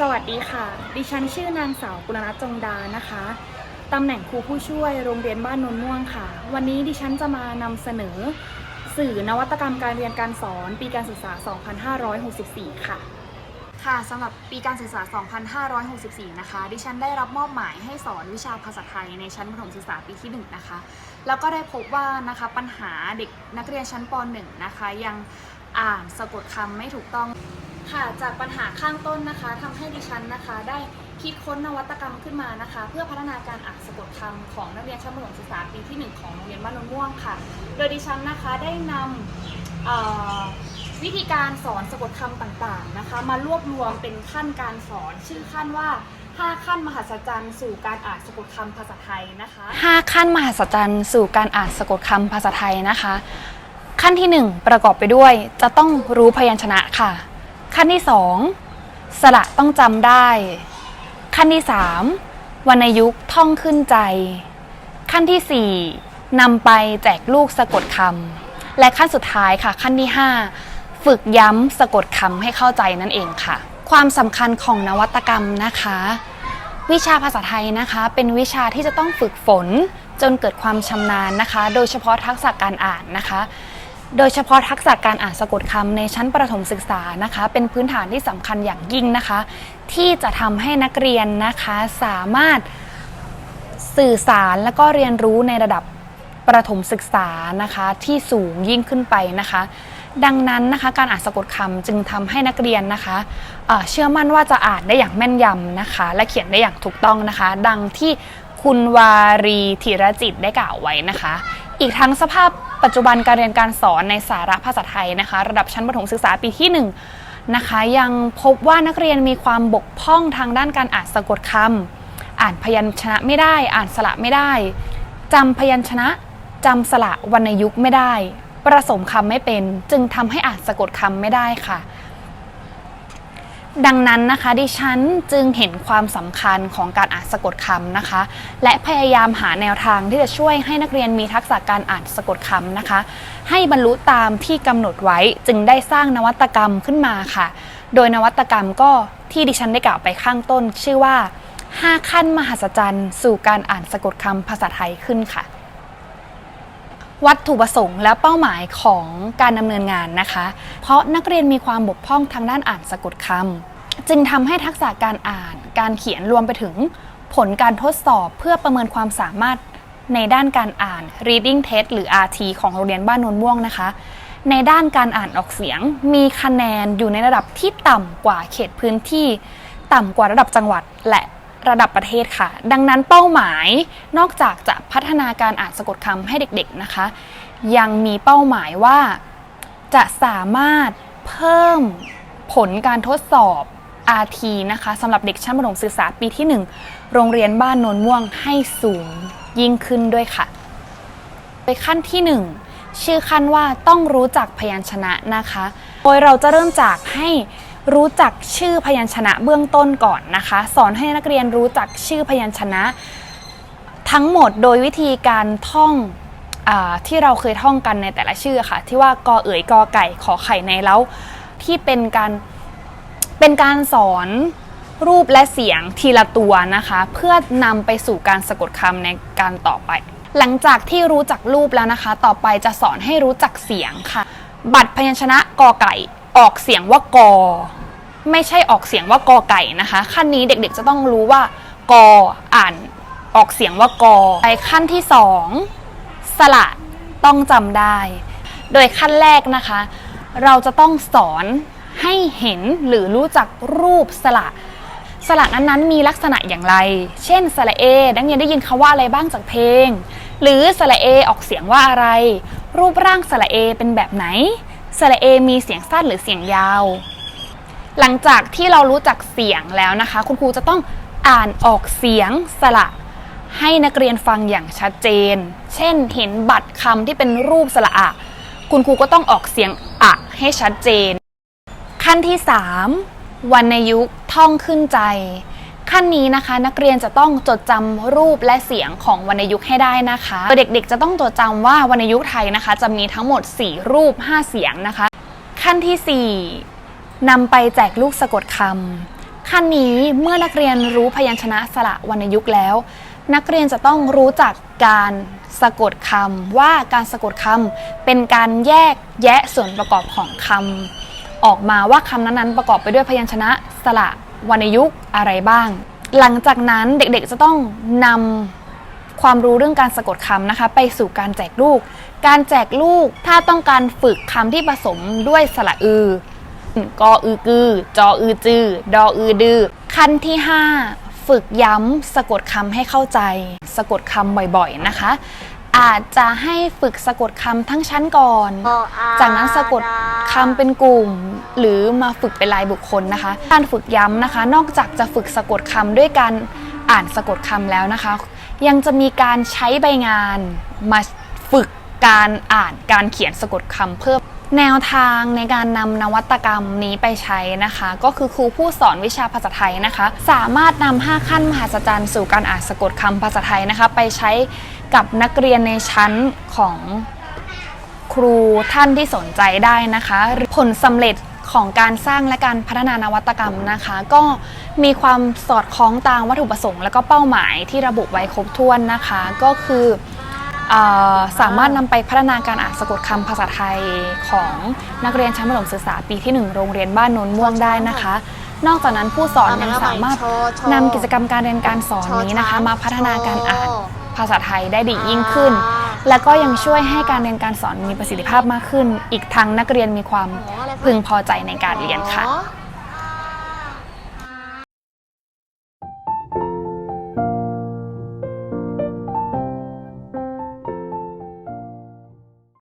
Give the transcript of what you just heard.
สวัสดีค่ะ ดิฉันชื่อนางสาวกุลนัทจงดานะคะ ตำแหน่งครูผู้ช่วยโรงเรียนบ้านนนม่วงค่ะ วันนี้ดิฉันจะมานำเสนอ สื่อนวัตกรรมการเรียนการสอนปีการศึกษา 2564 ค่ะ ค่ะสำหรับปีการศึกษา 2564 นะคะ ดิฉันได้รับมอบหมายให้สอนวิชาภาษาไทยในชั้นประถมศึกษาปีที่ 1 นะคะ แล้วก็ได้พบว่านะคะปัญหาเด็กนักเรียนชั้นป .1 นะคะยังอ่านสะกดคำไม่ถูกต้อง ค่ะจากปัญหาข้างต้นนะคะทำให้ดิฉันนะคะ ได้คิดค้นนวัตกรรมขึ้นมานะคะ เพื่อพัฒนาการอ่านสะกดคำของนักเรียนชั้นประถมศึกษาปีที่ 1 ของโรงเรียนบ้านนนม่วงค่ะ โดยดิฉันนะคะได้นำเอ่อวิธีการสอนสะกดคำต่างๆนะคะ มารวบรวมเป็นขั้นการสอน ชื่อขั้นว่า5ขั้นมหัศจรรย์สู่การอ่านสะกดคำภาษาไทยนะคะ5ขั้นมหัศจรรย์สู่การอ่านสะกดคำภาษาไทยนะคะ ขั้นที่ 1 ประกอบไปด้วยจะต้องรู้พยัญชนะค่ะ ขั้นที่ 2 สระต้องจำได้ ขั้นที่ 3 วรรณยุกต์ท่องขึ้นใจ ขั้นที่4นำไปแจกลูกสะกดคำและขั้นสุดท้ายค่ะ ขั้นที่ 5 ฝึกย้ำสะกดคำให้เข้าใจนั่นเองค่ะ ความสำคัญของนวัตกรรมนะคะ วิชาภาษาไทยนะคะ เป็นวิชาที่จะต้องฝึกฝนจนเกิดความชำนาญนะคะ โดยเฉพาะทักษะการอ่านนะคะ โดยเฉพาะทักษะการอ่านสะกดคำในชั้นประถมศึกษานะคะ เป็นพื้นฐานที่สำคัญอย่างยิ่งนะคะ ที่จะทำให้นักเรียนนะคะสามารถสื่อสารและก็เรียนรู้ในระดับประถมศึกษานะคะที่สูงยิ่งขึ้นไปนะคะ ดังนั้นนะคะการอ่านสะกดคำจึงทำให้นักเรียนนะคะเเชื่อมั่นว่าจะอ่านได้อย่างแม่นยำนะคะ และเขียนได้อย่างถูกต้องนะคะ ดังที่คุณวารีธีรจิตได้กล่าวไว้นะคะ อีกทั้งสภาพ ปัจจุบันการเรียนการสอนในสาระภาษาไทยนะคะ ระดับชั้นประถมศึกษาปีที่หนึ่งนะคะ ยังพบว่านักเรียนมีความบกพร่องทางด้านการอ่านสะกดคำอ่านพยัญชนะไม่ได้ อ่านสระไม่ได้จำพยัญชนะจำสระวรรณยุกต์ไม่ได้ ประสมคำไม่เป็น จึงทำให้อ่านสะกดคำไม่ได้ค่ะ ดังนั้นนะคะดิฉันจึงเห็นความสำคัญของการอ่านสะกดคำนะคะ และพยายามหาแนวทางที่จะช่วยให้นักเรียนมีทักษะการอ่านสะกดคำนะคะ ให้บรรลุตามที่กำหนดไว้จึงได้สร้างนวัตกรรมขึ้นมาค่ะ โดยนวัตกรรมก็ที่ดิฉันได้กล่าวไปข้างต้น ชื่อว่า 5 ขั้นมหัศจรรย์ สู่การอ่านสะกดคำภาษาไทยขึ้นค่ะ วัตถุประสงค์และเป้าหมายของการดำเนินงานนะคะ เพราะนักเรียนมีความบกพร่องทางด้านอ่านสะกดคำจึงทำให้ทักษะการอ่าน การเขียนรวมไปถึงผลการทดสอบเพื่อประเมินความสามารถในด้านการอ่าน reading test หรือ RT ของโรงเรียนบ้านนนม่วงนะคะ ในด้านการอ่านออกเสียง มีคะแนนอยู่ในระดับที่ต่ำกว่าเขตพื้นที่ ต่ำกว่าระดับจังหวัดและ ระดับประเทศค่ะ ดังนั้นเป้าหมายนอกจากจะพัฒนาการอ่านสะกดคำให้เด็กๆนะคะ ยังมีเป้าหมายว่าจะสามารถเพิ่มผลการทดสอบ RT นะคะสำหรับเด็กชั้นประถมศึกษาปีที่ 1 โรงเรียนบ้านโนนม่วงให้สูงยิ่งขึ้นด้วยค่ะโดยขั้นที่ 1 ชื่อขั้นว่าต้องรู้จักพยัญชนะนะคะ โดยเราจะเริ่มจากให้ รู้จักชื่อพยัญชนะเบื้องต้นก่อนนะคะ สอนให้นักเรียนรู้จักชื่อพยัญชนะ ทั้งหมดโดยวิธีการท่องอที่เราเคยท่องกันในแต่ละชื่อค่ะ ที่ว่ากอเอ๋ยกอไก่ขอไข่ในเล้าที่เป็นการเป็นการสอนรูปและเสียงทีละตัวนะคะ เพื่อนำไปสู่การสะกดคำในการต่อไป หลังจากที่รู้จักรูปแล้วนะคะ ต่อไปจะสอนให้รู้จักเสียงค่ะ บัตรพยัญชนะกอไก่ ออกเสียงว่ากอ ไม่ใช่ออกเสียงว่ากอไก่นะคะ ขั้นนี้เด็กๆจะต้องรู้ว่ากออ่านออกเสียงว่ากอไปขั้นที่สองสระต้องจำได้ โดยขั้นแรกนะคะ เราจะต้องสอนให้เห็นหรือรู้จักรูปสระสระนั้นๆมีลักษณะอย่างไร เช่นสระเอนักเรียนได้ยินคำว่าอะไรบ้างจากเพลง หรือสระเอออกเสียงว่าอะไร รูปร่างสระเอเป็นแบบไหน สระเอมีเสียงสั้นหรือเสียงยาว หลังจากที่เรารู้จักเสียงแล้วนะคะ คุณครูจะต้องอ่านออกเสียงสระให้นักเรียนฟังอย่างชัดเจน เช่น เห็นบัตรคำที่เป็นรูปสระอะ คุณครูก็ต้องออกเสียงอะให้ชัดเจน ขั้นที่ 3วรรณยุกต์ท่องขึ้นใจ ขั้นนี้นะคะ นักเรียนจะต้องจดจำรูปและเสียงของวรรณยุกต์ให้ได้นะคะเด็กๆ จะต้องจดจำว่าวรรณยุกต์ไทยนะคะ จะมีทั้งหมด 4 รูป 5 เสียงนะคะ ขั้นที่ 4นำไปแจกลูกสะกดคำขั้นนี้เมื่อนักเรียนรู้พยัญชนะสระวรรณยุกต์แล้ว นักเรียนจะต้องรู้จักการสะกดคำว่าการสะกดคำเป็นการแยกแยะส่วนประกอบของคำออกมาว่าคำนั้นๆประกอบไปด้วยพยัญชนะสระ วรรณยุกต์อะไรบ้าง หลังจากนั้นเด็กๆจะต้องนำความรู้เรื่องการสะกดคำนะคะ ไปสู่การแจกลูก การแจกลูกถ้าต้องการฝึกคำที่ผสมด้วยสระอือกออือกือ จออือจือ ดออือดือ ขั้นที่ 5 ฝึกย้ำสะกดคำให้เข้าใจ สะกดคำบ่อยๆนะคะ อาจจะให้ฝึกสะกดคำทั้งชั้นก่อน จากนั้นสะกดคำเป็นกลุ่ม หรือมาฝึกเป็นรายบุคคลนะคะ การฝึกย้ำนะคะ นอกจากจะฝึกสะกดคำด้วยการอ่านสะกดคำแล้วนะคะ ยังจะมีการใช้ใบงานมาฝึกการอ่านการเขียนสะกดคำเพิ่ม แนวทางในการนำนวัตกรรมนี้ไปใช้นะคะ ก็คือครูผู้สอนวิชาภาษาไทยนะคะ สามารถนำ5ขั้นมหัศจรรย์สู่การอ่านสะกดคำภาษาไทยนะคะ ไปใช้กับนักเรียนในชั้นของครูท่านที่สนใจได้นะคะ ผลสำเร็จของการสร้างและการพัฒนานวัตกรรมนะคะ ก็มีความสอดคล้องตามวัตถุประสงค์ และก็เป้าหมายที่ระบุไว้ครบถ้วนนะคะ ก็คือเอ่อ สามารถนำไปพัฒนาการอ่านสะกดคำภาษาไทยของนักเรียนชั้นประถมศึกษาปีที่ 1 โรงเรียนบ้านโนนม่วงได้นะคะ นอกจากนั้นผู้สอนยังสามารถนำกิจกรรมการเรียนการสอนนี้นะคะ มาพัฒนาการอ่านภาษาไทยได้ดียิ่งขึ้น และก็ยังช่วยให้การเรียนการสอนมีประสิทธิภาพมากขึ้น อีกทั้งนักเรียนมีความพึงพอใจในการเรียนค่ะอ๋อ